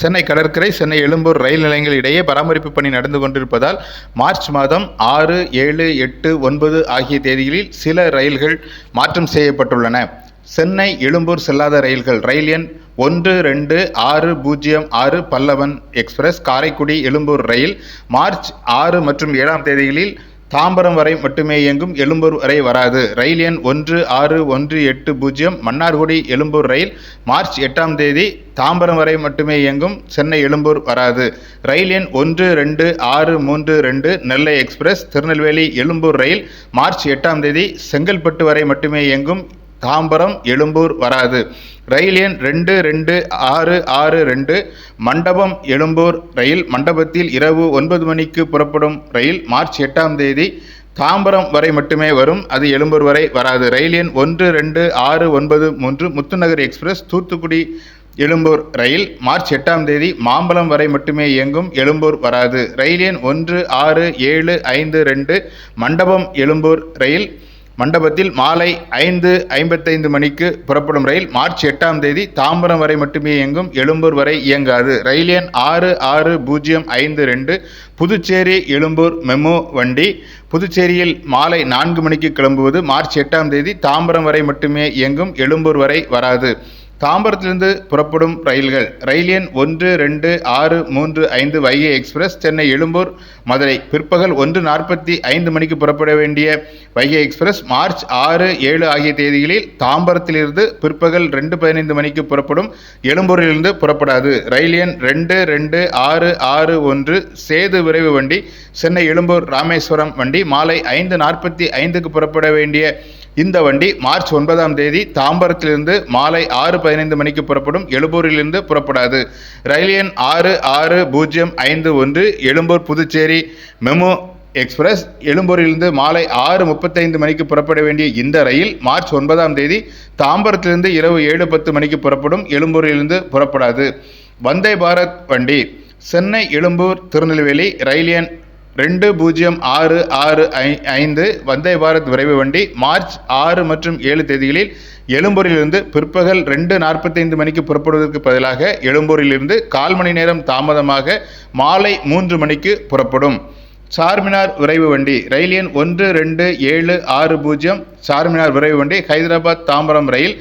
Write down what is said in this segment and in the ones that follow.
சென்னை கடற்கரை சென்னை எழும்பூர் ரயில் நிலையங்கள் இடையே பராமரிப்பு பணி நடந்து கொண்டிருப்பதால் மார்ச் மாதம் ஆறு ஏழு எட்டு ஒன்பது ஆகிய தேதிகளில் சில ரயில்கள் மாற்றம் செய்யப்பட்டுள்ளன. சென்னை எழும்பூர் செல்லாத ரயில்கள் ரயில் எண் ஒன்று ரெண்டு ஆறு பூஜ்ஜியம் ஆறு பல்லவன் எக்ஸ்பிரஸ் காரைக்குடி எழும்பூர் ரயில் மார்ச் ஆறு மற்றும் ஏழாம் தேதிகளில் தாம்பரம் வரை மட்டுமே இயங்கும் எழும்பூர் வரை வராது. ரயில் எண் ஒன்று ஆறு ஒன்று எட்டு பூஜ்ஜியம் மன்னார்குடி எழும்பூர் ரயில் மார்ச் எட்டாம் தேதி தாம்பரம் வரை மட்டுமே இயங்கும் சென்னை எழும்பூர் வராது. ரயில் எண் ஒன்று ரெண்டு ஆறு மூன்று ரெண்டு நெல்லை எக்ஸ்பிரஸ் திருநெல்வேலி எழும்பூர் ரயில் மார்ச் எட்டாம் தேதி செங்கல்பட்டு வரை மட்டுமே இயங்கும் தாம்பரம் எழும்பூர் வராது. ரயில் எண் ரெண்டு ரெண்டு ஆறு ஆறு ரெண்டு. மண்டபம் எழும்பூர் ரயில். மண்டபத்தில் இரவு ஒன்பது மணிக்கு புறப்படும் ரயில் மார்ச் எட்டாம் தேதி தாம்பரம் வரை மட்டுமே வரும். அது எழும்பூர் வரை வராது. ரயில் எண் ஒன்று ரெண்டு ஆறு ஒன்பது மூன்று. முத்துநகர் எக்ஸ்பிரஸ் தூத்துக்குடி எழும்பூர் ரயில். மார்ச் எட்டாம் தேதி மாம்பலம் வரை மட்டுமே இயங்கும். எழும்பூர் வராது. ரயில் எண் ஒன்று ஆறு ஏழு ஐந்து ரெண்டு. மண்டபம் எழும்பூர் ரயில். மண்டபத்தில் மாலை ஐந்து ஐம்பத்தைந்து மணிக்கு புறப்படும் ரயில் மார்ச் எட்டாம் தேதி தாம்பரம் வரை மட்டுமே இயங்கும். எழும்பூர் வரை இயங்காது. ரயில் எண் ஆறு ஆறு பூஜ்ஜியம் ஐந்து ரெண்டு. புதுச்சேரி எழும்பூர் மெமோ வண்டி. புதுச்சேரியில் மாலை நான்கு மணிக்கு கிளம்புவது மார்ச் எட்டாம் தேதி தாம்பரம் வரை மட்டுமே இயங்கும். எழும்பூர் வரை வராது. தாம்பரத்திலிருந்து புறப்படும் ரயில்கள் ரயில் எண் ஒன்று ரெண்டு ஆறு மூன்று ஐந்து வைகை எக்ஸ்பிரஸ் சென்னை எழும்பூர் மதுரை. பிற்பகல் ஒன்று நாற்பத்தி ஐந்து மணிக்கு புறப்பட வேண்டிய வைகை எக்ஸ்பிரஸ் மார்ச் ஆறு ஏழு ஆகிய தேதிகளில் தாம்பரத்திலிருந்து பிற்பகல் ரெண்டு பதினைந்து மணிக்கு புறப்படும் எழும்பூரிலிருந்து புறப்படாது. ரயில் எண் ரெண்டு ரெண்டு ஆறு ஆறு ஒன்று சேது விரைவு வண்டி சென்னை எழும்பூர் ராமேஸ்வரம் வண்டி மாலை ஐந்து நாற்பத்தி ஐந்துக்கு புறப்பட வேண்டிய இந்த வண்டி மார்ச் ஒன்பதாம் தேதி தாம்பரத்திலிருந்து மாலை ஆறு பதினைந்து மணிக்கு புறப்படும். எழும்பூரிலிருந்து புறப்படாது. ரயில் எண் ஆறு ஆறு பூஜ்ஜியம் ஐந்து ஒன்று எழும்பூர் புதுச்சேரி மெமோ எக்ஸ்பிரஸ். எழும்பூரிலிருந்து மாலை ஆறு முப்பத்தைந்து மணிக்கு புறப்பட வேண்டிய இந்த ரயில் மார்ச் ஒன்பதாம் தேதி தாம்பரத்திலிருந்து இரவு ஏழு பத்து மணிக்கு புறப்படும். எழும்பூரிலிருந்து புறப்படாது. வந்தே பாரத் வண்டி. சென்னை எழும்பூர் திருநெல்வேலி ரயில் எண் ரெண்டு பூஜ்ஜியம் ஆறு ஆறு ஐ ஐந்து வந்தே பாரத் விரைவு வண்டி. மார்ச் ஆறு மற்றும் ஏழு தேதிகளில் எழும்பூரிலிருந்து பிற்பகல் ரெண்டு நாற்பத்தைந்து மணிக்கு புறப்படுவதற்கு பதிலாக எழும்பூரிலிருந்து கால் மணி நேரம் தாமதமாக மாலை மூன்று மணிக்கு புறப்படும். சார்மினார் விரைவு வண்டி ரயில் எண் ஒன்று ரெண்டு ஏழு ஆறு பூஜ்ஜியம். சார்மினார் விரைவு வண்டி ஹைதராபாத் தாம்பரம் ரயில்.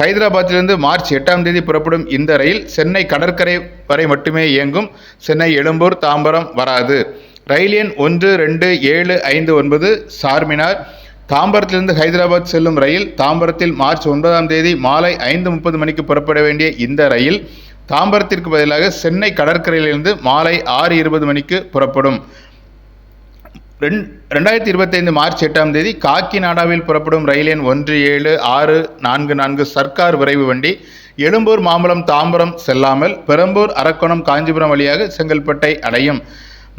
ஹைதராபாத்திலிருந்து மார்ச் எட்டாம் தேதி புறப்படும் இந்த ரயில் சென்னை கடற்கரை வரை மட்டுமே இயங்கும். சென்னை எழும்பூர் தாம்பரம் வராது. ரயில் எண் ஒன்று ரெண்டு ஏழு ஐந்து ஒன்பது சார்மினார். தாம்பரத்திலிருந்து ஹைதராபாத் செல்லும் ரயில் தாம்பரத்தில் மார்ச் ஒன்பதாம் தேதி மாலை ஐந்து முப்பது மணிக்கு புறப்பட வேண்டிய இந்த ரயில் தாம்பரத்திற்கு பதிலாக சென்னை கடற்கரையிலிருந்து மாலை ஆறு இருபது மணிக்கு புறப்படும். ரெண் ரெண்டாயிரத்தி இருபத்தைந்து மார்ச் எட்டாம் தேதி காக்கிநாடாவில் புறப்படும் ரயில் எண் ஒன்று ஏழு ஆறு நான்கு நான்கு சர்க்கார் விரைவு வண்டி எழும்பூர் மாம்பலம் தாம்பரம் செல்லாமல் பெரம்பூர் அரக்கோணம் காஞ்சிபுரம் வழியாக செங்கல்பட்டை அடையும்.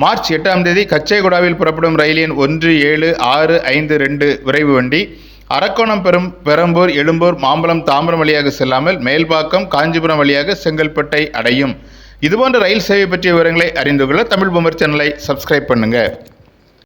மார்ச் எட்டாம் தேதி கச்சேகுடாவில் புறப்படும் ரயில் எண் ஒன்று ஏழு ஆறு ஐந்து ரெண்டு விரைவு வண்டி அரக்கோணம் பெரும் பெரம்பூர் எழும்பூர் மாம்பலம் தாம்பரம் வழியாக செல்லாமல் மேல்பாக்கம் காஞ்சிபுரம் வழியாக செங்கல்பட்டை அடையும். இதுபோன்ற ரயில் சேவை பற்றிய விவரங்களை அறிந்து கொள்ள தமிழ் பொம்மர் சேனலை சப்ஸ்கிரைப் பண்ணுங்கள்